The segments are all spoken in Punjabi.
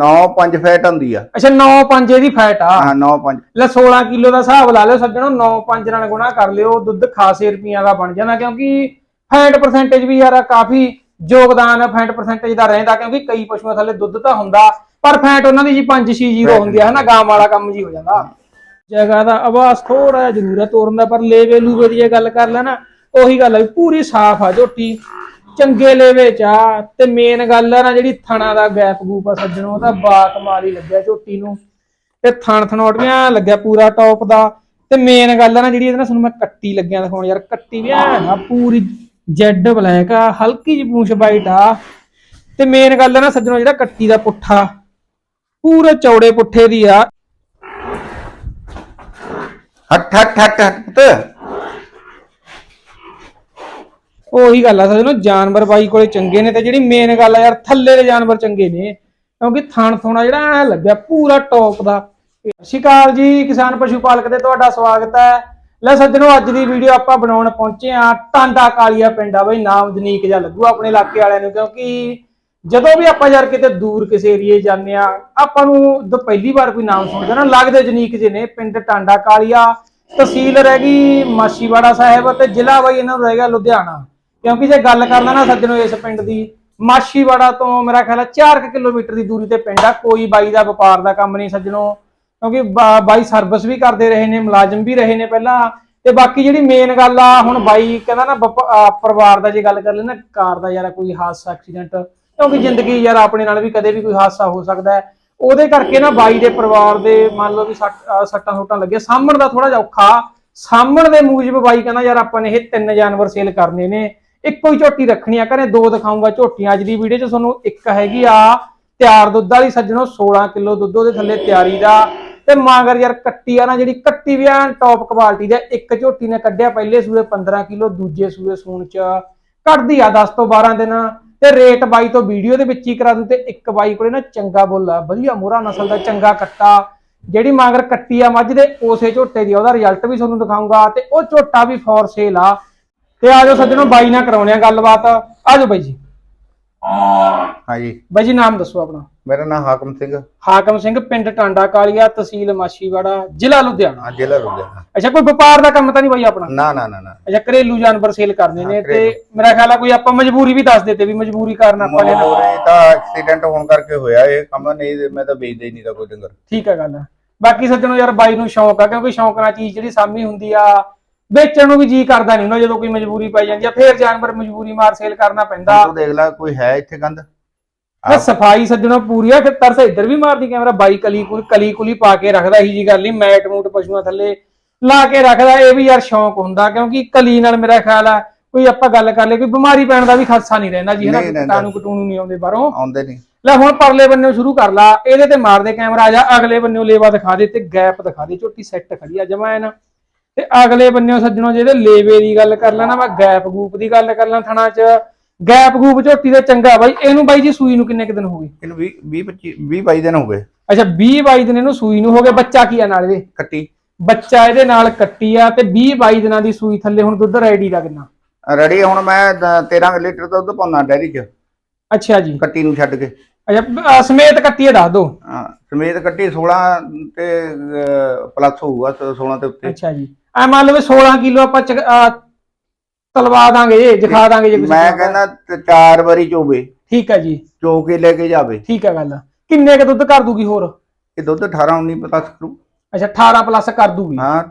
9-5 ਫੈਟ ਹੁੰਦੀ ਆ। ਅੱਛਾ 9.5 ਇਹਦੀ ਫੈਟ ਆ। ਹਾਂ 9-5 ਲੈ 16 ਕਿਲੋ ਦਾ ਹਿਸਾਬ ਲਾ ਲਿਓ ਸੱਜਣੋ 9.5 ਨਾਲ ਗੁਣਾ ਕਰ ਲਿਓ ਦੁੱਧ ਖਾਸੇ ਰੁਪਈਆਂ ਦਾ ਬਣ ਜਾਂਦਾ ਕਿਉਂਕਿ ਫੈਟ ਪਰਸੈਂਟੇਜ ਵੀ ਯਾਰ ਕਾਫੀ ਯੋਗਦਾਨ ਫੈਟ ਪਰਸੈਂਟੇਜ ਦਾ ਰਹਿੰਦਾ ਕਿਉਂਕਿ ਕਈ ਪਸ਼ੂਆਂ ਥੱਲੇ ਦੁੱਧ ਤਾਂ ਹੁੰਦਾ ਪਰ ਫੈਟ ਉਹਨਾਂ ਦੀ ਜੀ 5-6 ਹੁੰਦੀ ਆ ਹਨਾ ਗਾਂ ਵਾਲਾ ਕੰਮ ਜੀ ਹੋ ਜਾਂਦਾ। ਜਗ੍ਹਾ ਦਾ ਆਵਾਜ਼ ਥੋੜਾ ਜਿਹਾ ਜ਼ਰੂਰ ਹੈ ਤੋਰਨ ਦਾ ਪਰ ਲੇਵੇ ਲੂਵੇ ਦੀ ਜੇ ਗੱਲ ਕਰ ਲੈ ਨਾ ਉਹੀ ਗੱਲ ਹੈ ਪੂਰੀ ਸਾਫ਼ ਆ ਝੋਟੀ। ਚੰਗੇ ਲੇਵੇ ਚ ਆ, ਤੇ ਮੇਨ ਗੱਲ ਹੈ ਨਾ ਜਿਹੜੀ ਥਣਾ ਦਾ ਗੈਪ ਗੂਪ ਆ ਸੱਜਣੋ ਉਹਦਾ ਬਾਤ ਮਾਰੀ ਲੱਗਿਆ ਝੋਟੀ ਨੂੰ। ਤੇ ਥਣ ਥਣੋਟੀਆਂ ਲੱਗਿਆ ਪੂਰਾ ਟੌਪ ਦਾ। ਤੇ ਮੇਨ ਗੱਲ ਹੈ ਨਾ ਜਿਹੜੀ ਇਹਦੇ ਨਾਲ ਤੁਹਾਨੂੰ ਮੈਂ ਕੱਟੀ ਲੱਗਿਆ ਦਿਖਾਉਣ ਯਾਰ, ਕੱਟੀ ਵੀ ਆ, ਪੂਰੀ ਜੈਡ ਬਲੈਕ ਆ, ਹਲਕੀ ਜਿਹੀ ਪੂੰਛ ਵਾਈਟ ਆ। ਤੇ ਮੇਨ ਗੱਲ ਆ ਨਾ ਸੱਜਣੋ, ਜਿਹੜਾ ਕੱਟੀ ਦਾ ਪੁੱਠਾ, ਪੂਰੇ ਚੌੜੇ ਪੁੱਠੇ ਦੀ ਆ। ਹੱਟ ਹੱਟ ਹੱਟ ਹੱਟ ਉਹੀ ਗੱਲ ਆ, ਸੱਜਣੋ, ਜਾਨਵਰ ਬਾਈ ਕੋਲੇ ਚੰਗੇ ਨੇ ਤੇ ਜਿਹੜੀ ਮੇਨ ਗੱਲ ਆ ਯਾਰ, ਥੱਲੇ ਦੇ ਜਾਨਵਰ ਚੰਗੇ ਨੇ, ਕਿਉਂਕਿ ਥਣ ਥੋਣਾ ਜਿਹੜਾ ਐ ਲੱਗਿਆ ਪੂਰਾ ਟੌਪ ਦਾ। ਸਤਿ ਸ਼੍ਰੀ ਅਕਾਲ ਜੀ, ਕਿਸਾਨ ਪਸ਼ੂ ਪਾਲਕ ਦੇ ਤੁਹਾਡਾ ਸਵਾਗਤ ਹੈ। ਲੈ ਸੱਜਣੋ, ਅੱਜ ਦੀ ਵੀਡੀਓ ਆਪਾਂ ਬਣਾਉਣ ਪਹੁੰਚੇ ਆ ਟਾਂਡਾ ਕਾਲੀਆ ਪਿੰਡ ਆ ਬਈ, ਨਾਮ ਜਨੀਕ ਜਿਹਾ ਲੱਗੂ ਆਪਣੇ ਇਲਾਕੇ ਵਾਲਿਆਂ ਨੂੰ, ਕਿਉਂਕਿ ਜਦੋਂ ਵੀ ਆਪਾਂ ਯਾਰ ਕਿਤੇ ਦੂਰ ਕਿਸੇ ਏਰੀਏ ਜਾਂਦੇ ਆ ਆਪਾਂ ਨੂੰ ਜਦੋਂ ਪਹਿਲੀ ਵਾਰ ਕੋਈ ਨਾਮ ਸੁਣਦੇ ਨਾ, ਲੱਗਦੇ ਜਨੀਕ ਜਿਹੇ ਨੇ, ਪਿੰਡ ਟਾਂਡਾ ਕਾਲੀਆ, ਤਹਿਸੀਲ ਰਹਿ ਗਈ ਮਾਸ਼ੀਵਾੜਾ ਸਾਹਿਬ ਤੇ ਜ਼ਿਲ੍ਹਾ ਬਈ ਇਹਨਾਂ ਨੂੰ ਰਹਿ ਗਿਆ ਲੁਧਿਆਣਾ। ਕਿਉਂਕਿ ਜੇ ਗੱਲ ਕਰਦਾ ਨਾ ਸੱਜਣੋ ਇਸ ਪਿੰਡ ਦੀ ਮਾਸ਼ੀਵਾੜਾ ਤੋਂ ਮੇਰਾ ਖਿਆਲ ਹੈ 4 ਕਿਲੋਮੀਟਰ ਦੀ ਦੂਰੀ ਤੇ ਪਿੰਡ ਆ, ਕੋਈ ਬਾਈ ਦਾ ਵਪਾਰ ਦਾ ਕੰਮ ਨਹੀਂ ਸੱਜਣੋ। ਕਿਉਂਕਿ ਬਾਈ ਸਰਵਿਸ ਵੀ ਕਰਦੇ ਰਹੇ ਨੇ, ਮੁਲਾਜ਼ਮ ਵੀ ਰਹੇ ਨੇ ਪਹਿਲਾਂ, ਤੇ ਬਾਕੀ ਜਿਹੜੀ ਮੇਨ ਗੱਲ ਆ, ਹੁਣ ਬਾਈ ਕਹਿੰਦਾ ਨਾ ਵਪ- ਪਰਿਵਾਰ ਦਾ ਜੇ ਗੱਲ ਕਰ ਲੈਣਾ ਕਾਰ ਦਾ ਯਾਰ ਕੋਈ ਹਾਦਸਾ ਐਕਸੀਡੈਂਟ ਕਿਉਂਕਿ ਜ਼ਿੰਦਗੀ ਯਾਰ ਆਪਣੇ ਨਾਲ ਵੀ ਕਦੇ ਵੀ ਕੋਈ ਹਾਦਸਾ ਹੋ ਸਕਦਾ ਹੈ। ਉਹਦੇ ਕਰਕੇ ਨਾ ਬਾਈ ਦੇ ਪਰਿਵਾਰ ਦੇ ਮੰਨ ਲਓ ਵੀ ਸੱਟ- ਸੱਟਾਂ ਸੁੱਟਾਂ ਲੱਗੀਆਂ। ਸਾਹਮਣ ਦਾ ਥੋੜਾ ਜਿਹਾ ਔਖਾ ਸਾਹਮਣ ਦੇ ਮੂਜਬ ਬਾਈ ਕਹਿੰਦਾ ਯਾਰ ਆਪਾਂ ਨੇ ਇਹ ਤਿੰਨ ਜਾਨਵਰ ਸੇਲ ਕਰਨੇ ਨੇ। ਇੱਕੋ ਹੀ ਝੋਟੀ ਰੱਖਣੀ ਆ, ਘਰੇ ਦੋ ਦਿਖਾਉਂਗਾ ਝੋਟੀਆਂ, ਅੱਜ ਦੀ ਵੀਡੀਓ 'ਚ ਤੁਹਾਨੂੰ ਇੱਕ ਹੈਗੀ ਆ, ਤਿਆਰ ਦੁੱਧ ਵਾਲੀ ਸੱਜਣੋ 16 ਕਿਲੋ ਦੁੱਧ ਉਹਦੇ ਥੱਲੇ ਤਿਆਰੀ ਦਾ। ਤੇ ਮਾਂਗਰ ਯਾਰ ਕੱਟੀ ਆ ਨਾ, ਜਿਹੜੀ ਕੱਟੀ ਵੀ ਆ ਟੌਪ ਕੁਆਲਿਟੀ ਦਾ ਇੱਕ ਝੋਟੀ ਨੇ ਕੱਢਿਆ ਪਹਿਲੇ ਸੂਏ 15 ਕਿਲੋ, ਦੂਜੇ ਸੂਏ ਸੂਣ ਚ। ਕੱਢਦੀ ਆ 10 ਤੋਂ 12 ਦਿਨ, ਤੇ ਰੇਟ ਬਾਈ ਤੋਂ ਵੀਡੀਓ ਦੇ ਵਿੱਚ ਹੀ ਕਰਾ ਦੂੰ, ਤੇ ਇੱਕ ਬਾਈ ਕੋਲੇ ਨਾ ਚੰਗਾ ਬੋਲਾ ਵਧੀਆ ਮੋਹਰਾ ਨਸਲ ਦਾ ਚੰਗਾ ਕੱਟਾ। ਜਿਹੜੀ ਮਾਂਗਰ ਕੱਟੀ ਆ ਮੱਝ ਦੇ, ਉਸੇ ਝੋਟੇ ਦੀ ਉਹਦਾ ਰਿਜ਼ਲਟ ਵੀ ਤੁਹਾਨੂੰ ਦਿਖਾਉਂਗਾ ਤੇ ਉਹ ਝੋਟਾ ਵੀ ਫੋਰ ਸੇਲ ਆ। ਤੇ ਆਜੋ ਸੱਜਣੋ ਬਾਈ ਨਾਲ ਕਰਾਉਣੇ ਆ ਗੱਲਬਾਤ। ਆਜੋ ਬਾਈ ਜੀ। ਹਾਂਜੀ। ਬਾਈ ਜੀ ਨਾਮ ਦੱਸੋ ਆਪਣਾ। ਮੇਰਾ ਨਾਮ ਹਾਕਮ ਸਿੰਘ। ਹਾਕਮ ਸਿੰਘ ਪਿੰਡ ਟਾਂਡਾ ਕਾਲੀਆ ਤਹਿਸੀਲ ਮਾਛੀਵਾੜਾ ਜ਼ਿਲ੍ਹਾ ਲੁਧਿਆਣਾ। ਹਾਂ ਜ਼ਿਲ੍ਹਾ ਲੁਧਿਆਣਾ। ਅੱਛਾ ਕੋਈ ਵਪਾਰ ਦਾ ਕੰਮ ਤਾਂ ਨਹੀਂ ਬਾਈ ਆਪਣਾ? ਨਾ ਨਾ ਨਾ ਨਾ। ਅੱਛਾ ਘਰੇਲੂ ਜਾਨਵਰ ਸੇਲ ਕਰਨੇ ਨੇ ਤੇ ਮੇਰਾ ਖਿਆਲ ਆ ਕੋਈ ਆਪਾਂ ਮਜਬੂਰੀ ਵੀ ਦੱਸ ਦਿੱਤੇ ਵੀ ਮਜਬੂਰੀ ਕਾਰਨ ਆਪਾਂ ਨੇ ਮੋਰੇ ਤਾਂ ਐਕਸੀਡੈਂਟ ਹੋਣ ਕਰਕੇ ਹੋਇਆ ਇਹ ਕੰਮ ਨਹੀਂ ਮੈਂ ਤਾਂ ਵੇਚਦਾ ਹੀ ਨਹੀਂ ਤਾਂ ਕੋਈ ਡੰਗਰ। ਠੀਕ ਹੈ ਗੱਲ ਬਾਕੀ ਸੱਜਣੋ ਯਾਰ ਬਾਈ ਨੂੰ ਸ਼ੌਂਕ ਆ ਕਿਉਂਕਿ ਸ਼ੌਂਕ ਨਾਲ ਚੀਜ਼ ਜਿਹੜੀ ਸਾਮੀ ਹੁੰਦੀ ਆ ਵੇਚਣ ਨੂੰ ਵੀ ਜੀ ਕਰਦਾ ਨਹੀਂ ਹੁੰਦਾ ਜਦੋਂ ਕੋਈ ਮਜਬੂਰੀ ਪੈ ਜਾਂਦੀ ਆ ਫੇਰ ਜਾਨਵਰ ਮਜਬੂਰੀ ਮਾਰ ਸੇਲ ਕਰਨਾ ਪੈਂਦਾ। ਤੂੰ ਦੇਖ ਲੈ ਕੋਈ ਹੈ ਇੱਥੇ ਗੰਦ? ਮੈਂ ਸਫ਼ਾਈ ਸੱਜਣੋ ਪੂਰੀ ਆ ਫਿਰ ਤਰਸ ਇੱਧਰ ਵੀ ਮਾਰਦੀ ਕੈਮਰਾ ਬਾਈ ਕਲੀ ਕੁਲੀ ਕਲੀ ਕੁਲੀ ਪਾ ਕੇ ਰੱਖਦਾ ਇਹੀ ਜੀ ਗੱਲ ਨਹੀਂ ਮੈਟ ਮੂਟ ਪਸ਼ੂਆਂ ਥੱਲੇ ਲਾ ਕੇ ਰੱਖਦਾ ਇਹ ਵੀ ਯਾਰ ਸ਼ੌਂਕ ਹੁੰਦਾ ਕਿਉਂਕਿ ਕਲੀ ਨਾਲ ਮੇਰਾ ਖਿਆਲ ਆ ਕੋਈ ਆਪਾਂ ਗੱਲ ਕਰ ਲਈ ਕੋਈ ਬਿਮਾਰੀ ਪੈਣ ਦਾ ਵੀ ਖਾਸਾ ਨਹੀਂ ਰਹਿੰਦਾ ਜੀ ਹਨਾ। ਕੀਟਾਣੂ ਕਟੂਣੂ ਨਹੀਂ ਆਉਂਦੇ ਬਾਹਰੋਂ। ਆਉਂਦੇ ਨਹੀਂ। ਲੈ ਹੁਣ ਪਰਲੇ ਬੰਨੇ ਸ਼ੁਰੂ ਕਰ ਲਾ ਇਹਦੇ ਤੇ ਮਾਰ ਦੇ ਕੈਮਰਾ ਆ ਜਾ ਅਗਲੇ ਬੰਨੇ ਲੇਵਾ ਦਿਖਾ ਦੇ ਤੇ ਗੈਪ ਦਿਖਾ ਦੇ ਝੋਟੀ ਸੈੱਟ ਖੜੀ ਆ ਜਮਾ ਨਾ। ਤੇ ਅਗਲੇ ਬੰਨੇ ਸੱਜਣੋ ਜਿਹਦੇ ਲੇਵੇ ਦੀ ਗੱਲ ਕਰ ਲਾ ਨਾ ਮੈਂ ਗੈਪ ਗੂਪ ਦੀ ਗੱਲ ਕਰ ਲਾਂ ਥਣਾ ਚ। ਗੈਪ ਗੂਪ ਝੋਟੀ ਦੇ ਚੰਗਾ ਬਾਈ ਇਹਨੂੰ ਬਾਈ ਜੀ ਸੂਈ ਨੂੰ ਕਿੰਨੇ ਕੁ ਦਿਨ ਹੋ ਗਏ? ਇਹਨੂੰ 20 20 25 20 22 ਦਿਨ ਹੋ ਗਏ। ਅੱਛਾ 20 22 ਦਿਨ ਇਹਨੂੰ ਸੂਈ ਨੂੰ ਹੋ ਗਏ ਬੱਚਾ ਕੀ ਆ ਨਾਲ ਇਹਦੇ? ਕੱਟੀ। ਬੱਚਾ ਇਹਦੇ ਨਾਲ ਕੱਟੀ ਆ ਤੇ 20 22 ਦਿਨਾਂ ਦੀ ਸੂਈ ਥੱਲੇ ਹੁਣ ਦੁੱਧ ਰੈਡੀ ਦਾ ਕਿੰਨਾ? ਰੜੀ ਹੁਣ ਮੈਂ ਦ- 13 ਲੀਟਰ ਦੁੱਧ ਪਾਉਣਾ ਡੈਰੀ 'ਚ। ਅੱਛਾ ਜੀ। ਕੱਟੀ ਨੂੰ ਛੱਡ ਕੇ। ਅੱਛਾ ਸਮੇਤ ਕੱਟੀ ਆ ਦੱਸ ਦੋ। ਹਾਂ, ਸਮੇਤ ਕੱਟੀ 16 ਤੇ ਪਲੱਸ ਹੋਊਗਾ 16 ਦੇ ਉੱਤੇ। ਅੱਛਾ ਜੀ। ਐ ਮੰਨ ਲਓ ਵੀ 16 ਕਿਲੋ ਆਪਾਂ ਅਹ ਤਲਵਾ ਦਾਂਗੇ ਜੇ ਦਿਖਾ ਦਾਂਗੇ ਜੇ ਕਿਸੇ ਮੈਂ ਨੂੰ। ਕਹਿੰਦਾ ਤੇ ਚਾਰ ਵਾਰੀ ਚੋਵੇ। ਠੀਕ ਹੈ ਜੀ। ਚੋ ਕੇ ਲੈ ਕੇ ਜਾਵੇ। ਠੀਕ ਹੈ ਗੱਲ। ਕਿੰਨੇ ਕ ਦੁੱਧ ਕਰ ਦੂਗੀ ਹੋਰ? ਇਹ ਦੁੱਧ 18 19 ਪਲੱਸ ਕਰੂ। ਅੱਛਾ 18 ਪਲੱਸ ਕਰ ਦੂਗੀ। ਹਾਂ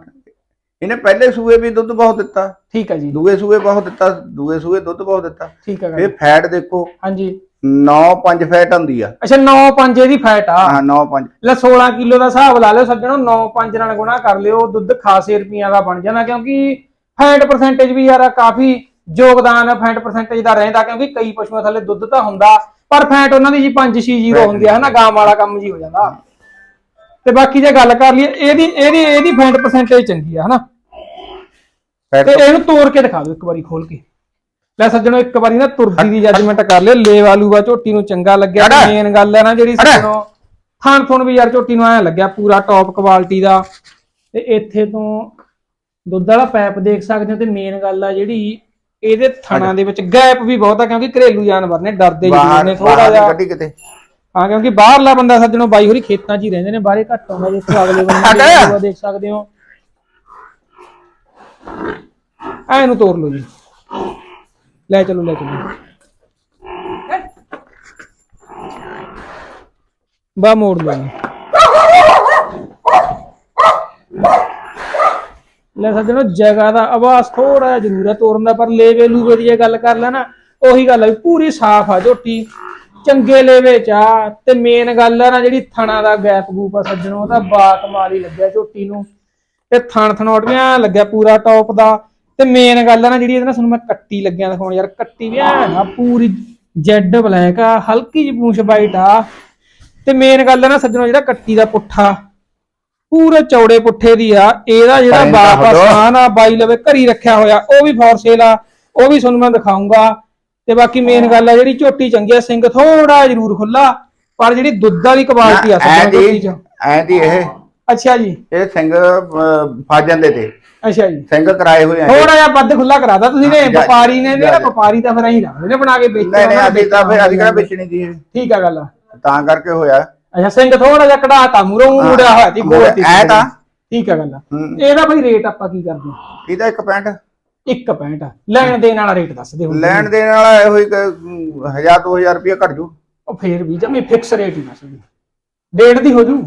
ਇਹਨੇ ਪਹਿਲੇ ਸੂਏ ਵੀ ਦੁੱਧ ਬਹੁਤ ਦਿੱਤਾ। ਠੀਕ ਹੈ ਜੀ। ਦੂਏ ਸੂਏ ਬਹੁਤ ਦਿੱਤਾ ਦੂਏ ਸੂਏ ਦੁੱਧ ਬਹੁਤ ਦਿੱਤਾ। ਠੀਕ ਹੈ ਇਹ ਗੱਲ ਫੈਟ ਦੇਖੋ। ਹਾਂਜੀ। 9.5 ਫੈਟ ਹੁੰਦੀ ਆ। ਅੱਛਾ 9.5 ਇਹਦੀ ਫੈਟ ਆ। ਹਾਂ 9.5 ਲੈ 16 ਕਿਲੋ ਦਾ ਹਿਸਾਬ ਲਾ ਲਿਓ ਸੱਜਣੋ 9.5 ਨਾਲ ਗੁਣਾ ਕਰ ਲਿਓ ਦੁੱਧ ਖਾਸੇ ਰੁਪਈਆਂ ਦਾ ਬਣ ਜਾਂਦਾ ਕਿਉਂਕਿ ਫੈਟ ਪਰਸੈਂਟੇਜ ਵੀ ਯਾਰ ਕਾਫੀ ਯੋਗਦਾਨ ਫੈਟ ਪਰਸੈਂਟੇਜ ਦਾ ਰਹਿੰਦਾ ਕਿਉਂਕਿ ਕਈ ਪਸ਼ੂਆਂ ਥੱਲੇ ਦੁੱਧ ਤਾਂ ਹੁੰਦਾ ਪਰ ਫੈਟ ਉਹਨਾਂ ਦੀ ਜੀ 5-6 ਹੁੰਦੀ ਆ ਹਨਾ ਗਾਂ ਵਾਲਾ ਕੰਮ ਜੀ ਹੋ ਜਾਂਦਾ। ਤੇ ਬਾਕੀ ਜੇ ਗੱਲ ਕਰ ਲਈਏ ਇਹਦੀ ਇਹਦੀ ਇਹਦੀ ਫੈਟ ਪਰਸੈਂਟੇਜ ਚੰਗੀ ਆ ਹਨਾ। ਤੇ ਇਹਨੂੰ ਤੋੜ ਕੇ ਦਿਖਾ ਦਿਓ ਇੱਕ ਵਾਰੀ ਖੋਲ ਕੇ। ਲੈ ਸੱਜਣੋ ਇੱਕ ਵਾਰੀ ਨਾ ਤੁਰਦੀ ਦੀ ਜੱਜਮੈਂਟ ਕਰ ਲਿਓ। ਲੇਵਾ ਲੂਵਾ ਝੋਟੀ ਨੂੰ ਚੰਗਾ ਲੱਗਿਆ। ਮੇਨ ਗੱਲ ਹੈ ਨਾ ਜਿਹੜੀ। ਸੱਜਣੋ। ਥਾਣ ਥੁਣ ਵੀ ਯਾਰ ਝੋਟੀ ਨੂੰ ਐ ਲੱਗਿਆ ਪੂਰਾ ਟੌਪ ਕੁਆਲਿਟੀ ਦਾ। ਤੇ ਇੱਥੇ ਤੋਂ ਦੁੱਧ ਵਾਲਾ ਪਾਈਪ ਦੇਖ ਸਕਦੇ ਹੋ ਤੇ ਮੇਨ ਗੱਲ ਆ ਜਿਹੜੀ ਇਹਦੇ ਥਣਾ ਦੇ ਵਿੱਚ ਗੈਪ ਵੀ ਬਹੁਤ ਆ ਕਿਉਂਕਿ ਘਰੇਲੂ ਜਾਨਵਰ ਨੇ ਡਰਦੇ ਬਾਹਰ ਨੇ ਥੋੜਾ ਜਿਹਾ। ਕੱਢੀ ਕਿਤੇ। ਹਾਂ ਕਿਉਂਕਿ ਬਾਹਰਲਾ ਬੰਦਾ ਸੱਜਣੋ ਬਾਈ ਹੋਰੀ ਖੇਤਾਂ 'ਚ ਹੀ ਰਹਿੰਦੇ ਨੇ ਬਾਹਰੇ ਘੱਟ ਆਉਂਦਾ ਜਿੱਥੇ ਅਗਲੇ ਬੰਦੇ ਦੇਖ ਸਕਦੇ ਹੋ। ਐ ਨੂੰ ਤੋੜ ਲਓ ਜੀ। ਲੈ ਚਲੋ ਲੈ ਚਲੋ। ਬਾ ਮੋੜ ਲਓ ਲੈ ਸੱਜਣੋ, ਜਗ੍ਹਾ ਦਾ ਆਵਾਜ਼ ਥੋੜਾ ਜਿਹਾ ਜ਼ਰੂਰ ਹੈ ਤੋਰਨ ਦਾ, ਪਰ ਲੇਵੇ ਲੂਵੇ ਦੀ ਜੇ ਗੱਲ ਕਰ ਲੈ ਨਾ, ਉਹੀ ਗੱਲ ਹੈ ਪੂਰੀ ਸਾਫ਼ ਆ ਝੋਟੀ। ਚੰਗੇ ਲੇਵੇ ਚ ਆ, ਤੇ ਮੇਨ ਗੱਲ ਆ ਨਾ ਜਿਹੜੀ ਥਣਾ ਦਾ ਗੈਪ ਗੂਪ ਆ ਸੱਜਣੋ, ਉਹਦਾ ਬਾਤ ਮਾਰੀ ਲੱਗਿਆ ਝੋਟੀ ਨੂੰ। ਤੇ ਥਣ ਥਣੋਟੀਆਂ ਲੱਗਿਆ ਪੂਰਾ ਟੌਪ ਦਾ। ਤੇ ਮੇਨ ਗੱਲ ਹੈ ਨਾ ਜਿਹੜੀ ਇਹਦੇ ਨਾਲ ਤੁਹਾਨੂੰ ਮੈਂ ਕੱਟੀ ਲੱਗਿਆ ਦਿਖਾਉਣ ਯਾਰ ਕੱਟੀ ਵੀ ਆ ਪੂਰੀ ਜੈਡ ਬਲੈਕ ਆ ਹਲਕੀ ਜਿਹੀ ਪੂੰਛ ਵਾਈਟ ਆ। ਤੇ ਮੇਨ ਗੱਲ ਹੈ ਨਾ ਸੱਜਣੋ ਜਿਹੜਾ ਕੱਟੀ ਦਾ ਪੁੱਠਾ ਪੂਰੇ ਚੌੜੇ ਪੁੱਠੇ ਦੀ ਆ ਇਹਦਾ ਜਿਹੜਾ ਬਾਪ ਆ ਹੋਦੋ। ਸਮਾਨ ਆ ਬਾਈ ਲਵੇ ਘਰੀ ਰੱਖਿਆ ਹੋਇਆ ਉਹ ਵੀ ਫੋਰ ਸੇਲ ਆ ਉਹ ਵੀ ਤੁਹਾਨੂੰ ਮੈਂ ਦਿਖਾਉਂਗਾ ਤੇ ਬਾਕੀ ਮੇਨ ਗੱਲ ਆ ਜਿਹੜੀ ਝੋਟੀ ਚੰਗੀ ਆ ਸਿੰਘ ਥੋੜਾ ਜ਼ਰੂਰ ਖੁੱਲਾ ਪਰ ਜਿਹੜੀ ਦੁੱਧ ਵਾਲੀ ਕੁਆਲਿਟੀ ਆ ਸੱਜਣੋ ਝੋਟੀ ਦੀ ਚ। ਐ ਦੀ ਇਹ। ਅੱਛਾ ਜੀ। ਇਹ ਸਿੰਘ ਫਸ ਜਾਂਦੇ ਤੇ। ਅੱਛਾ ਜੀ। ਸਿੰਘ ਕਰਾਏ ਹੋਏ ਆ ਥੋੜਾ ਜਿਹਾ ਵੱਧ ਖੁੱਲਾ ਕਰਾਦਾ ਤੁਸੀਂ ਨੇ ਵਪਾਰੀ ਨੇ ਜਾ- ਨਾ ਵਪਾਰੀ ਤਾਂ ਫਿਰ ਅਸੀਂ ਰੱਖਦੇ ਨੇ ਬਣਾ ਕੇ ਵੇਚਣਾ ਨਹੀਂ ਨਹੀਂ ਉਹਨਾਂ ਨੇ ਅਸੀਂ ਤਾਂ ਫਿਰ ਅਸੀਂ ਕਿਹੜਾ ਵੇਚਣਾ ਦੀ? ਠੀਕ ਆ ਗੱਲ ਤਾਂ ਕਰਕੇ ਹੋਇਆ। ਅੱਛਾ ਸਿੰਘ ਥੋੜਾ ਜਿਹਾ ਕਢਾਤਾ ਮੂਰੋਂ ਮੁੜਿਆ ਹੋਇਆ ਸੀ ਗੋਲ ਤੇ ਐ ਤਾਂ। ਠੀਕ ਆ ਗੱਲ। ਇਹਦਾ ਭਾਈ ਰੇਟ ਆਪਾਂ ਕੀ ਕਰਦੇ ਇਹਦਾ ਇੱਕ ਪੈਂਟ ਇੱਕ ਪੈਂਟ ਲੈਣ ਦੇਣ ਵਾਲਾ ਰੇਟ ਦੱਸ ਦੇ ਹੁਣ ਲੈਣ ਦੇਣ ਵਾਲਾ ਇਹੋ ਹੀ 1000 2000 ਰੁਪਏ ਘਟ ਜੂ। ਉਹ ਫੇਰ ਵੀ ਜਮੀ ਫਿਕਸ ਰੇਟ ਹੀ ਦੱਸ ਦੇ ਡੇਢ ਦੀ ਹੋ ਜੂ।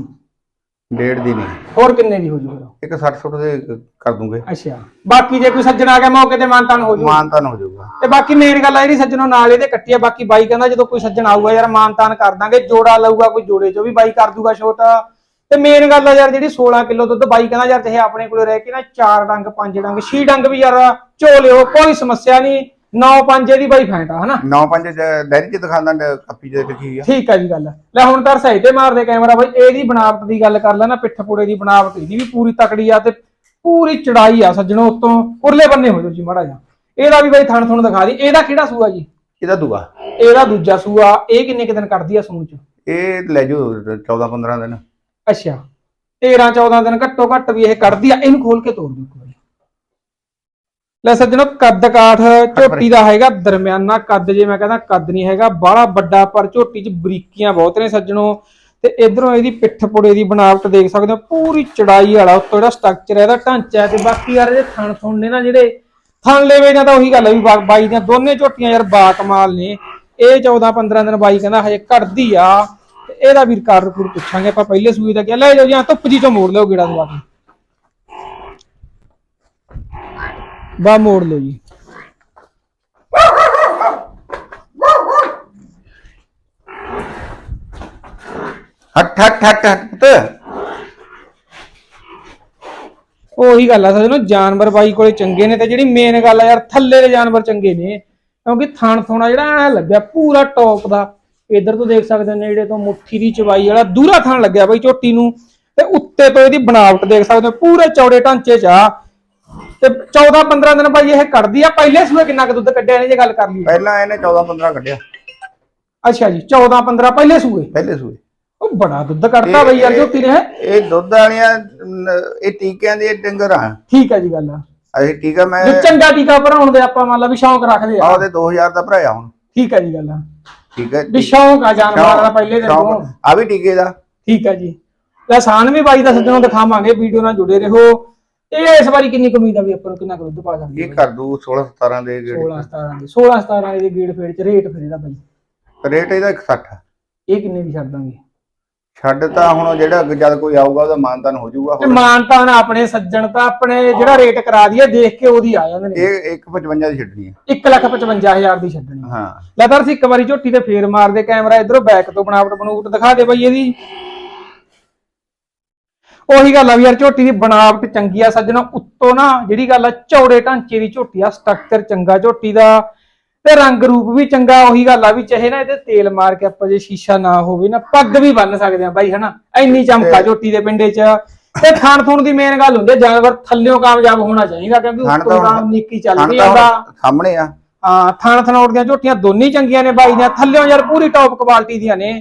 ਡੇਢ ਦੀ ਨਹੀਂ। ਹੋਰ ਕਿੰਨੇ ਦੀ ਹੋ ਜੂ ਫਿਰ? ਇੱਕ 60 ਸੁੱਟ ਦੇ ਕਰ ਦੂੰਗੇ। ਅੱਛਾ। ਬਾਕੀ ਜੇ ਕੋਈ ਸੱਜਣ ਆ ਗਿਆ ਮੌਕੇ ਤੇ ਮਾਨਤਾਨ ਹੋ ਜੂ। ਮਾਨਤਾਨ ਹੋ ਜਾਊਗਾ। ਤੇ ਬਾਕੀ ਮੇਨ ਗੱਲ ਆ ਜਿਹੜੀ ਸੱਜਣੋਂ ਨਾਲ ਇਹਦੇ ਕੱਟੀ ਆ ਬਾਕੀ ਬਾਈ ਕਹਿੰਦਾ ਜਦੋਂ ਕੋਈ ਸੱਜਣ ਆਊਗਾ ਯਾਰ ਮਾਨਤਾਨ ਕਰ ਦਾਂਗੇ। ਜੋੜਾ ਲਊਗਾ ਕੋਈ ਜੋੜੇ ਚੋਂ ਵੀ ਬਾਈ ਕਰ ਦੂਗਾ ਛੋਟਾ। ਤੇ ਮੇਨ ਗੱਲ ਆ ਯਾਰ ਜਿਹੜੀ 16 ਕਿਲੋ ਦੁੱਧ ਬਾਈ ਕਹਿੰਦਾ ਯਾਰ ਚਾਹੇ ਆਪਣੇ ਕੋਲੇ ਰਹਿ ਕੇ ਨਾ ਚਾਰ ਡੰਗ ਪੰਜ ਡੰਗ ਛੇ ਡੰਗ ਵੀ ਯਾਰ ਝੋ ਲਿਓ ਕੋਈ ਸਮੱਸਿਆ ਨਹੀਂ। 9 5 ਇਹਦੀ ਬਾਈ ਫੈਂਟ ਆ ਹਨਾ? 9 5 ਡੈਰੀ ਚ ਦਿਖਾਉਂਦਾ ਕਾਪੀ ਚ ਲਿਖੀ ਆ। ਠੀਕ ਆ ਜੀ ਗੱਲ। ਲੈ ਹੁਣ ਤਾਂ ਸਹੀ ਤੇ ਮਾਰਦੇ ਕੈਮਰਾ ਬਾਈ ਇਹਦੀ ਬਣਾਵਟ ਦੀ ਗੱਲ ਕਰ ਲੈ ਨਾ ਪਿੱਠ ਪੂੜੇ ਦੀ ਬਣਾਵਟ ਇਹਦੀ ਵੀ ਪੂਰੀ ਤਕੜੀ ਆ ਤੇ ਪੂਰੀ ਚੜਾਈ ਆ ਸੱਜਣੋ ਉਤੋਂ। ਉਰਲੇ ਬੰਨੇ ਹੋ ਜਾਓ ਜੀ ਮਾੜਾ ਜਿਹਾ। ਇਹਦਾ ਵੀ ਬਾਈ ਥਣ ਥਣ ਦਿਖਾ ਦੀ। ਇਹਦਾ ਕਿਹੜਾ ਸੂਆ ਜੀ? ਇਹਦਾ ਦੂਆ। ਇਹਦਾ ਦੂਜਾ ਸੂਆ। ਇਹ ਕਿੰਨੇ ਕੁ ਦਿਨ ਕੱਢਦੀ ਆ ਸੂਣ ਚ? ਇਹ ਲੈ ਜਾਓ 14 15 ਦਿਨ। ਅੱਛਾ। 13 14 ਦਿਨ ਘੱਟੋ ਘੱਟ ਵੀ ਇਹ ਕੱਢਦੀ ਆ। ਇਹਨੂੰ ਖੋਲ ਕੇ ਤੋੜ ਦਿਓ ਲੈ ਸੱਜਣੋ ਕੱਦ ਕਾਠ ਝੋਟੀ ਦਾ ਹੈਗਾ ਦਰਮਿਆਨਾ ਕੱਦ ਜੇ ਮੈਂ ਕਹਿੰਦਾ ਕੱਦ ਨਹੀਂ ਹੈਗਾ ਬਾਹਲਾ ਵੱਡਾ ਪਰ ਝੋਟੀ 'ਚ ਬਰੀਕੀਆਂ ਬਹੁਤ ਨੇ ਸੱਜਣੋ। ਤੇ ਇਧਰੋਂ ਇਹਦੀ ਪਿੱਠ ਪੁੜੇ ਦੀ ਬਣਾਵਟ ਦੇਖ ਸਕਦੇ ਹੋ ਪੂਰੀ ਚੜਾਈ ਵਾਲਾ ਉੱਤੋਂ ਜਿਹੜਾ ਸਟਰਕਚਰ ਹੈ ਇਹਦਾ ਢਾਂਚਾ ਤੇ ਬਾਕੀ ਯਾਰ ਇਹਦੇ ਥਣ ਥੁਣ ਨੇ ਨਾ ਜਿਹੜੇ ਥਣ ਲੈਵੇ ਜਾਂ ਤਾਂ ਉਹੀ ਗੱਲ ਹੈ ਵੀ ਬਾਈ ਦੀਆਂ ਦੋਨੇ ਝੋਟੀਆਂ ਯਾਰ ਬਾ ਕਮਾਲ ਨੇ। ਇਹ 14 15 ਦਿਨ ਬਾਈ ਕਹਿੰਦਾ ਹਜੇ ਘੜਦੀ ਆ ਤੇ ਇਹਦਾ ਵੀ ਰਿਕਾਰਡ ਰਿਕੂਡ ਪੁੱਛਾਂਗੇ ਆਪਾਂ ਪਹਿਲੇ ਸੂਈ ਦਾ ਕਿਹਾ ਲੈ ਜਾਓ ਜਾਂ ਧੁੱਪ ਜੀ ਤੋਂ ਮੋੜ ਲਿਓ ਗੇੜਾ ਦਵਾ ਕੇ। ਬਾ ਮੋੜ ਲਓ ਜੀ। ਹੱਟ ਹੱਟ ਹੱਟ ਹੱਟ ਪੁੱਤ। ਉਹੀ ਗੱਲ ਆ ਸੱਜਣੋ ਜਾਨਵਰ ਬਾਈ ਕੋਲੇ ਚੰਗੇ ਨੇ ਤੇ ਜਿਹੜੀ ਮੇਨ ਗੱਲ ਆ ਯਾਰ ਥੱਲੇ ਦੇ ਜਾਨਵਰ ਚੰਗੇ ਨੇ ਕਿਉਂਕਿ ਥਣ ਥੋਣਾ ਜਿਹੜਾ ਐ ਲੱਗਿਆ ਪੂਰਾ ਟੌਪ ਦਾ। ਇਧਰ ਤੋਂ ਦੇਖ ਸਕਦੇ ਹੋ ਨੇੜੇ ਤੋਂ ਮੁੱਠੀ ਦੀ ਚਵਾਈ ਵਾਲਾ ਦੂਰਾ ਥਣ ਲੱਗਿਆ ਬਾਈ ਝੋਟੀ ਨੂੰ। ਤੇ ਉੱਤੇ ਤੋਂ ਇਹਦੀ ਬਣਾਵਟ ਦੇਖ ਸਕਦੇ ਹੋ ਪੂਰੇ ਚੌੜੇ ਢਾਂਚੇ 'ਚ ਆ। ਤੇ 14 15 ਦਿਨ ਬਾਈ ਇਹ ਕੱਢਦੀ ਆ ਪਹਿਲੇ ਸੂਏ ਕਿੰਨਾ ਕੁ ਦੁੱਧ ਕੱਢਿਆ ਇਹਨੇ ਜੇ ਗੱਲ ਕਰ ਲਈ। ਪਹਿਲਾਂ ਇਹਨੇ 14 15 ਕੱਢਿਆ। ਅੱਛਾ ਜੀ 14 15 ਪਹਿਲੇ ਸੂਏ? ਪਹਿਲੇ ਸੂਏ। ਉਹ ਬੜਾ ਦੁੱਧ ਕੱਢਦਾ ਬਈ ਯਾਰ ਝੋਟੀ ਨੇ ਇਹ ਦੁੱਧ ਵਾਲੀਆਂ ਨ- ਇਹ ਟੀਕਿਆਂ ਦੇ ਡੰਗਰ ਆ। ਠੀਕ ਹੈ ਜੀ ਗੱਲ ਅਸੀਂ ਟੀਕਾ ਮੈਂ ਜੇ ਚੰਗਾ ਟੀਕਾ ਭਰਾਉਣ ਦੇ ਆਪਾਂ ਮੰਨ ਲਾ ਵੀ ਸ਼ੌਂਕ ਰੱਖਦੇ ਆ। ਆ ਉਹਦੇ 2000 ਦਾ ਭਰਾਇਆ ਹੁਣ। ਠੀਕ ਹੈ ਜੀ ਗੱਲ ਠੀਕ ਹੈ ਵੀ ਸ਼ੌਂਕ ਆ ਜਾਨਵਰਾਂ ਦਾ ਪਹਿਲੇ ਦਿਨ ਤੋਂ। ਆ ਵੀ ਟੀਕੇ ਦਾ। ਠੀਕ ਹੈ ਜੀ। ਲਸਾਨ ਵੀ ਬਾਈ ਦਾ ਸੱਜਣੋਂ ਦਿਖਾਵਾਂਗੇ ਵੀਡੀਓ ਨਾਲ ਜੁੜੇ ਰਹੋ। ਇਹ ਇਸ ਵਾਰੀ ਕਿੰਨੀ ਕੁ ਉਮੀਦ ਆ ਵੀ ਆਪਾਂ ਨੂੰ ਕਿੰਨਾ ਕੁ ਦੁੱਧ ਪਾ ਸਕਦੇ ਇਹ ਕਰ ਦੂ 16 17 ਦੇ 16 17 ਦੇ 16 17 ਦੇ ਗੇੜ ਫੇੜ ਚ ਰੇਟ ਫਿਰ ਇਹਦਾ ਬਾਈ। ਰੇਟ ਇਹਦਾ 160 ਇਹ ਕਿੰਨੇ ਦੀ ਛੱਡ ਦਾਂਗੇ? ਛੱਡ ਤਾਂ ਹੁਣ ਜਿਹੜਾ ਜਦ ਕੋਈ ਆਊਗਾ ਉਹਦਾ ਮਾਨਤਾਨ ਹੋ ਜਾਊਗਾ ਤੇ ਮਾਨਤਾਨ ਆਪਣੇ ਸੱਜਣ ਤਾਂ ਆਪਣੇ ਜਿਹੜਾ ਰੇਟ ਕਰਾ ਦਈਏ ਦੇਖ ਕੇ ਉਹਦੀ ਆ ਜਾਂਦੇ ਨੇ। ਇਹ 155 ਦੀ ਛੱਡਣੀ ਹੈ 155000 ਦੀ ਛੱਡਣੀ। ਹਾਂ। ਲੈ ਤਾਂ ਅਸੀਂ ਇੱਕ ਵਾਰੀ ਝੋਟੀ ਤੇ ਫੇਰ ਮਾਰਦੇ ਕੈਮਰਾ ਇਧਰੋਂ ਬੈਕ ਤੋਂ ਬਣਾਵਟ ਬਣੂਟ ਦਿਖਾ ਦੇ ਬਈ ਇਹਦੀ। ਉਹੀ ਗੱਲ ਆ ਵੀ ਯਾਰ ਝੋਟੀ ਦੀ ਬਣਾਵਟ ਚੰਗੀ ਆ ਸੱਜਣਾ ਉੱਤੋਂ ਨਾ ਜਿਹੜੀ ਗੱਲ ਆ ਚੌੜੇ ਢਾਂਚੇ ਦੀ ਝੋਟੀ ਆ ਸਟਰਕਚਰ ਚੰਗਾ ਝੋਟੀ ਦਾ ਤੇ ਰੰਗ ਰੂਪ ਵੀ ਚੰਗਾ ਉਹੀ ਗੱਲ ਆ ਵੀ ਚਾਹੇ ਨਾ ਇਹਦੇ ਤੇਲ ਮਾਰ ਕੇ ਆਪਾਂ ਜੇ ਸ਼ੀਸ਼ਾ ਨਾ ਹੋਵੇ ਨਾ ਪੱਗ ਵੀ ਬੰਨ ਸਕਦੇ ਆ ਬਾਈ ਹਨਾ? ਇੰਨੀ ਚਮਕਾ ਝੋਟੀ ਦੇ ਪਿੰਡੇ 'ਚ। ਤੇ ਖਾਣ ਥੂਣ ਦੀ ਮੇਨ ਗੱਲ ਹੁੰਦੀ ਆ ਜਾਨਵਰ ਥੱਲਿਓਂ ਕਾਮਯਾਬ ਹੋਣਾ ਚਾਹੀਦਾ ਕਿਉਂਕਿ ਉੱਤੋਂ ਦਾ ਨੀਕੀ ਚੱਲ ਰਹੀ ਹੁਣ ਸਾਹਮਣੇ ਆ। ਹਾਂ ਥਣ ਥਣੋੜ ਦੀਆਂ ਝੋਟੀਆਂ ਦੋਨੇ ਚੰਗੀਆਂ ਨੇ ਬਾਈ ਦੀਆਂ ਥੱਲਿਓਂ ਯਾਰ ਪੂਰੀ ਟੌਪ ਕੁਆਲਿਟੀ ਦੀਆਂ ਨੇ।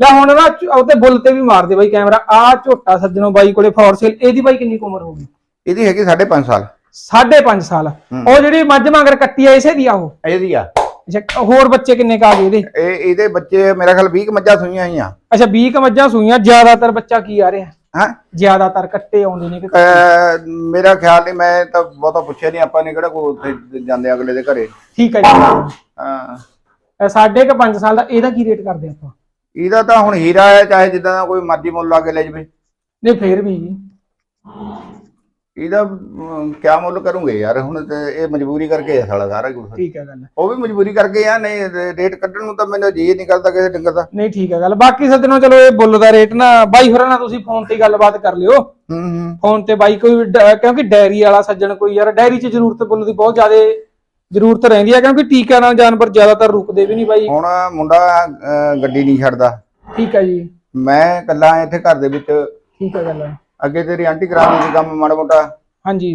ਲੈ ਹੁਣ ਨਾ ਉਹਤੇ ਬੁੱਲ ਤੇ ਵੀ ਮਾਰਦੇ ਬਾਈ ਕੈਮਰਾ। ਆ ਝੋਟਾ ਸੱਜਣੋ ਬਾਈ ਕੋਲੇ ਫੋਰ ਸੇਲ। ਇਹਦੀ ਬਾਈ ਕਿੰਨੀ ਕੁ ਉਮਰ ਹੋਗੀ ਇਹਦੀ ਹੈਗੀ 5.5 ਸਾਲ। 5.5 ਸਾਲ। ਉਹ ਜਿਹੜੀ ਮੱਝ ਮਗਰ ਕੱਟੀ ਆ ਇਸੇ ਦੀ ਆ ਉਹ? ਇਹਦੀ ਆ। ਅੱਛਾ ਹੋਰ ਬੱਚੇ ਕਿੰਨੇ ਕਾ ਗਏ ਇਹਦੇ? ਇਹ ਇਹਦੇ ਬੱਚੇ ਮੇਰਾ ਖਿਆਲ 20 ਕੁ ਮੱਝਾਂ ਸੂਈਆਂ ਆਈਆਂ ਅੱਛਾ 20 ਕ ਮੱਝਾਂ ਸੂਈਆਂ। ਜ਼ਿਆਦਾਤਰ ਬੱਚਾ ਕੀ ਆ ਰਿਹਾ? ਹਾਂ? ਜ਼ਿਆਦਾਤਰ ਕੱਟੇ ਆਉਂਦੇ ਨੇ ਕਿ ਮੇਰਾ ਖਿਆਲ ਨਹੀਂ ਮੈਂ ਤਾਂ ਬਹੁਤਾ ਪੁੱਛਿਆ ਨਹੀਂ ਆਪਾਂ ਨੇ ਕਿਹੜਾ ਕੋਈ ਉੱਥੇ ਜਾਂਦੇ ਅਗਲੇ ਦੇ ਘਰੇ। ਠੀਕ ਹੈ ਜੀ। ਹਾਂ। ਸਾਢੇ ਕ 5 ਸਾਲ ਦਾ ਇਹਦਾ ਕੀ ਰੇਟ ਕਰਦੇ ਆਪਾਂ? ਇਹਦਾ ਤਾਂ ਹੁਣ ਹੀਰਾ ਹੈ ਚਾਹੇ ਜਿੱਦਾਂ ਦਾ ਕੋਈ ਮਰਜ਼ੀ ਮੁੱਲ ਲਾ ਕੇ ਲੈ ਜਵੇ। ਨਹੀਂ ਫੇਰ ਵੀ। ਜੀ ਇਹਦਾ ਕਿਆ ਮੁੱਲ ਕਰੂੰਗੇ ਯਾਰ? ਹੁਣ ਤੇ ਇਹ ਮਜਬੂਰੀ ਕਰਕੇ ਆ ਸਾਲਾ ਸਾਰਾ ਕੁਝ ਠੀਕ ਹੈ ਗੱਲ। ਉਹ ਵੀ ਮਜਬੂਰੀ ਕਰਕੇ ਆ ਨਹੀਂ ਰੇਟ ਕੱਢਣ ਨੂੰ ਤਾਂ ਮੈਨੂੰ ਜੀ ਨਹੀਂ ਕਰਦਾ ਕਿਸੇ ਡੰਗਰ ਦਾ। ਨਹੀਂ ਠੀਕ ਹੈ ਗੱਲ। ਬਾਕੀ ਸੱਜਣੋ ਚਲੋ ਇਹ ਬੁੱਲ ਦਾ ਰੇਟ ਨਾ ਬਾਈ ਹੋਰਾਂ ਨਾਲ ਤੁਸੀਂ ਫੋਨ ਤੇ ਗੱਲਬਾਤ ਕਰ ਲਿਓ। ਹੂੰ ਹੂੰ। ਫੋਨ ਤੇ ਬਾਈ ਕੋਈ ਕਿਉਂਕਿ ਡੈਰੀ ਵਾਲਾ ਸੱਜਣ ਕੋਈ ਯਾਰ ਡੈਰੀ 'ਚ ਜ਼ਰੂਰਤ ਬੁੱਲ ਦੀ ਬਹੁਤ ਜ਼ਿਆਦਾ ਜ਼ਰੂਰਤ ਰਹਿੰਦੀ ਹੈ ਕਿਉਂਕਿ ਟੀਕਾ ਨਾਲ ਜਾਨਵਰ ਜ਼ਿਆਦਾਤਰ ਰੁਕਦੇ ਵੀ ਨਹੀਂ ਬਾਈ। ਹੁਣ ਮੁੰਡਾ ਅਹ, ਗੱਡੀ ਨਹੀਂ ਛੱਡਦਾ। ਠੀਕ ਹੈ ਜੀ। ਮੈਂ ਇਕੱਲਾ ਇੱਥੇ ਘਰ ਦੇ ਵਿੱਚ ਠੀਕ ਹੈ ਗੱਲ ਅੱਗੇ ਤੇਰੀ ਆਂਟੀ ਕਰਾਉਂਦੀ ਸੀ ਕੰਮ ਮਾੜਾ ਮੋਟਾ। ਹਾਂਜੀ।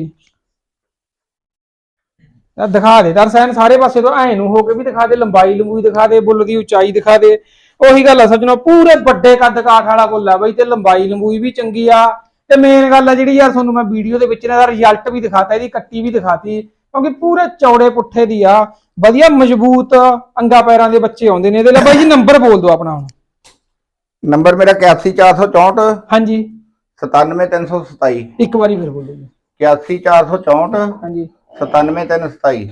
ਤਾਂ ਦਿਖਾ ਦੇ ਦਰਸੈਨ ਸਾਰੇ ਪਾਸੇ ਤੋਂ ਐ ਨੂੰ ਹੋ ਕੇ ਵੀ ਦਿਖਾ ਦੇ ਲੰਬਾਈ ਲੰਬੂਈ ਦਿਖਾ ਦੇ ਬੁੱਲ ਦੀ ਉਚਾਈ ਦਿਖਾ ਦੇ। ਉਹੀ ਗੱਲ ਆ ਸੱਜਣੋ ਪੂਰੇ ਵੱਡੇ ਕੱਦ ਕਾਠ ਵਾਲਾ ਬੁੱਲ ਆ ਬਈ ਤੇ ਲੰਬਾਈ ਲੰਬੂਈ ਵੀ ਚੰਗੀ ਆ। ਤੇ ਮੇਨ ਗੱਲ ਆ ਜਿਹੜੀ ਯਾਰ ਤੁਹਾਨੂੰ ਮੈਂ ਵੀਡੀਓ ਦੇ ਵਿੱਚ ਨਾ ਰਿਜ਼ਲਟ ਵੀ ਦਿਖਾਤਾ ਇਹਦੀ ਕੱਟੀ ਵੀ ਦਿਖਾਤੀ। ਕਿਉਂਕਿ ਪੂਰੇ ਚੌੜੇ ਪੁੱਠੇ ਦੀ ਆ। ਵਧੀਆ ਮਜ਼ਬੂਤ ਅੰਗਾ ਪੈਰਾਂ ਦੇ ਬੱਚੇ ਆਉਂਦੇ ਨੇ ਇਹਦੇ ਲਈ। ਬਾਈ ਜੀ ਨੰਬਰ ਬੋਲ ਦਿਓ ਆਪਣਾ ਹੁਣ। ਨੰਬਰ ਮੇਰਾ 81464 ਹਾਂਜੀ। 97327 ਇੱਕ ਵਾਰੀ ਫਿਰ ਬੋਲੋ ਜੀ। 81464 ਹਾਂਜੀ। 97327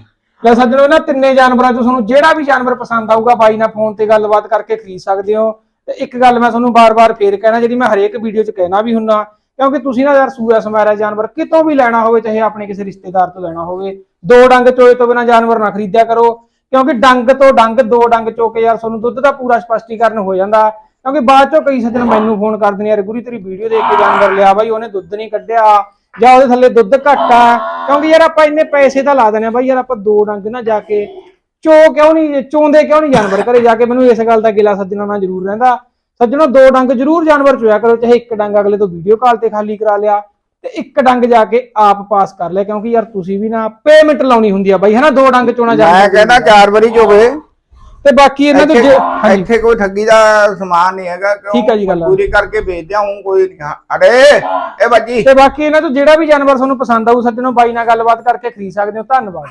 ਲੈ ਸੱਜਣੋ ਇਹਨਾਂ ਤਿੰਨੇ ਜਾਨਵਰਾਂ ਚੋਂ ਤੁਹਾਨੂੰ ਜਿਹੜਾ ਵੀ ਜਾਨਵਰ ਪਸੰਦ ਆਊਗਾ ਬਾਈ ਨਾਲ ਫੋਨ ਤੇ ਗੱਲਬਾਤ ਕਰਕੇ ਖਰੀਦ ਸਕਦੇ ਹੋ। ਤੇ ਇੱਕ ਗੱਲ ਮੈਂ ਤੁਹਾਨੂੰ ਬਾਰ-ਬਾਰ ਫੇਰ ਕਹਿਣਾ ਜਿਹੜੀ ਮੈਂ ਹਰੇਕ ਵੀਡੀਓ 'ਚ ਕਹਿਣਾ ਵੀ ਹੁੰਨਾ ਕਿਉਂਕਿ ਤੁਸੀਂ ਨਾ ਯਾਰ ਸੂਆ ਸਮਾਰਾ ਜਾਨਵਰ ਕਿਤੋਂ ਵੀ ਲੈਣਾ ਹੋਵੇ, ਚਾਹੇ ਆਪਣੇ ਕਿਸੇ ਰਿਸ਼ਤੇਦਾਰ ਤੋਂ ਲੈਣਾ ਹੋਵੇ, ਦੋ ਡੰਗ ਚੋਏ ਤੋਂ ਬਿਨਾ ਜਾਨਵਰ ਨਾ ਖਰੀਦਿਆ ਕਰੋ। ਕਿਉਂਕਿ ਡੰਗ ਤੋਂ ਡੰਗ, ਦੋ ਡੰਗ ਚੋ ਕੇ ਯਾਰ ਤੁਹਾਨੂੰ ਦੁੱਧ ਦਾ ਪੂਰਾ ਸਪਸ਼ਟੀਕਰਨ ਹੋ ਜਾਂਦਾ। ਕਿਉਂਕਿ ਬਾਅਦ ਚੋਂ ਕਈ ਸੱਜਣ ਮੈਨੂੰ ਫੋਨ ਕਰਦੇ ਨੇ ਯਾਰ ਗੁਰੀ, ਤੇਰੀ ਵੀਡੀਓ ਦੇਖ ਕੇ ਜਾਨਵਰ ਲਿਆ ਬਾਈ, ਉਹਨੇ ਦੁੱਧ ਨਹੀਂ ਕੱਢਿਆ। ਜਾਂ ਉਹਦੇ ਥੱਲੇ ਦੁੱਧ ਘੱਟ ਆ। ਕਿਉਂਕਿ ਯਾਰ ਆਪਾਂ ਇੰਨੇ ਪੈਸੇ ਤਾਂ ਲਾ ਦਿੰਦੇ ਆ ਬਾਈ, ਯਾਰ ਆਪਾਂ ਦੋ ਡੰਗ ਨਾ ਜਾ ਕੇ ਚੋ ਕਿਉਂ ਨਹੀਂ, ਚੋਂਦੇ ਕਿਉਂ ਨਹੀਂ ਜਾਨਵਰ ਘਰੇ ਜਾ ਕੇ? ਮੈਨੂੰ ਇਸ ਗੱਲ ਦਾ ਗਿਲਾ ਸੱਜਣਾ ਨਾਲ ਜ਼ਰੂਰ ਰਹਿੰਦਾ। ਸੱਜਣੋ ਦੋ ਡੰਗ ਜ਼ਰੂਰ ਜਾਨਵਰ ਚੋਇਆ ਕਰੋ ਚਾਹੇ ਇੱਕ ਡੰਗ ਅਗਲੇ ਤੋਂ ਵੀਡੀਓ ਕਾਲ ਤੇ ਖਾਲੀ ਕਰਾ ਲਿਆ ਤੇ ਇੱਕ ਡੰਗ ਜਾ ਕੇ ਆਪ ਪਾਸ ਕਰ ਲਿਆ ਕਿਉਂਕਿ ਯਾਰ ਤੁਸੀਂ ਵੀ ਨਾ ਪੇਮੈਂਟ ਲਾਉਣੀ ਹੁੰਦੀ ਆ ਬਾਈ ਹਨਾ? ਦੋ ਡੰਗ ਚੋਣਾ ਮੈਂ ਜਾਨਵਰ ਕਹਿੰਦਾ ਚਾਰ ਵਾਰੀ ਚੋਵੇ। ਤੇ ਬਾਕੀ ਇਹਨਾਂ ਤੋਂ ਇੱਥੇ ਜੇ ਕੋਈ ਠੱਗੀ ਦਾ ਸਮਾਨ ਨਹੀਂ ਹੈਗਾ ਕਿਉਂ ਠੀਕ ਹੈ ਜੀ ਗੱਲ। ਪੂਰੀ ਕਰਕੇ ਵੇਚਦਿਆਂ ਹੂੰ ਕੋਈ ਨਹੀਂ ਅਰੇ ਇਹ ਬੱਜੀ। ਤੇ ਬਾਕੀ ਇਹਨਾਂ ਤੋਂ ਜਿਹੜਾ ਵੀ ਜਾਨਵਰ ਤੁਹਾਨੂੰ ਪਸੰਦ ਆਊ ਸੱਜਣੋ ਬਾਈ ਨਾਲ ਗੱਲਬਾਤ ਕਰਕੇ ਖਰੀਦ ਸਕਦੇ ਹੋ। ਧੰਨਵਾਦ।